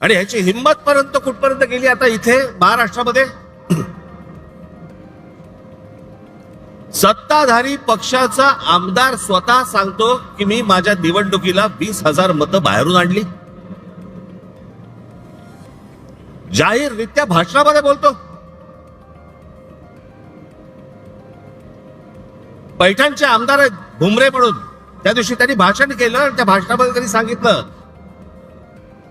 आणि ह्याची हिंमत पर्यंत कुठपर्यंत गेली आता इथे महाराष्ट्रामध्ये? सत्ताधारी पक्षाचा आमदार स्वतः सांगतो की मी माझ्या निवडणुकीला वीस हजार मतं बाहेरून आणली. जाहीररित्या भाषणामध्ये बोलतो. पैठणचे आमदार आहेत भुमरे म्हणून. त्या दिवशी त्यांनी भाषण केलं आणि त्या भाषणामध्ये त्यांनी सांगितलं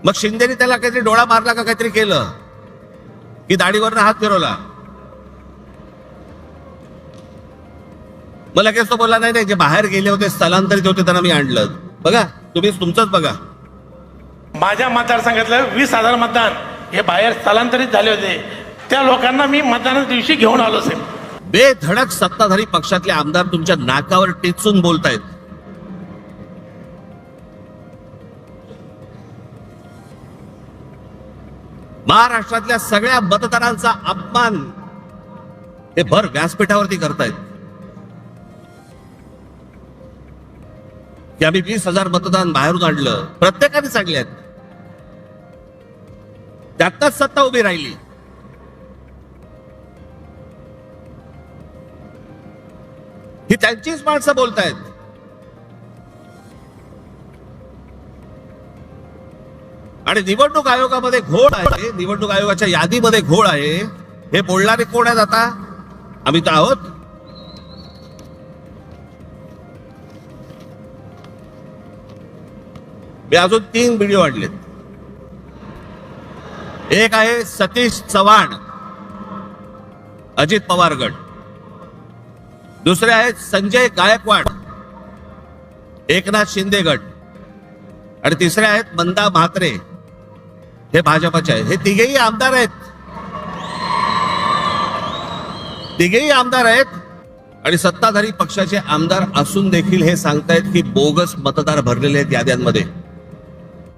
मग शिंदेनी त्याला काहीतरी डोळा मारला का काहीतरी केलं? की दाढीवरनं हात फिरवला? मग लगेच तो बोलला नाही नाही जे बाहेर गेले होते स्थलांतरित होते त्यांना मी आणलं. बघा तुम्ही तुमचंच बघा. माझ्या मतदारसंघातलं वीस हजार मतदान हे बाहेर स्थलांतरित झाले होते. त्या लोकांना मी मतदानाच्या दिवशी घेऊन आलो साहेब. बेधडक सत्ताधारी पक्षातले आमदार तुमच्या नाकावर टेचून बोलतायत. महाराष्ट्रातल्या सगळ्या मतदारांचा अपमान हे भर व्यासपीठावरती करतायत. की आम्ही वीस हजार मतदान बाहेरून आणलं प्रत्येकाने सांगले आहेत. त्यातच सत्ता उभी राहिली. ही त्यांचीच माणसं बोलतायत. आणि निवडणूक आयोगामध्ये घोळ आहे. निवडणूक आयोगाच्या यादीमध्ये घोळ आहे. हे बोलणारे कोण आहेत आता? आम्ही तर आहोत. मी अजून तीन व्हिडिओ आणलेत. एक आहे सतीश चव्हाण अजित पवार गट दुसरे आहेत संजय गायकवाड एकनाथ शिंदे गट आणि तिसरे आहेत मंदा म्हात्रे. हे भाजपचे आहेत. हे तिघेही आमदार आहेत. तिघेही आमदार आहेत. आणि सत्ताधारी पक्षाचे आमदार असून देखील हे सांगतायत की बोगस मतदार भरलेले आहेत याद्यांमध्ये.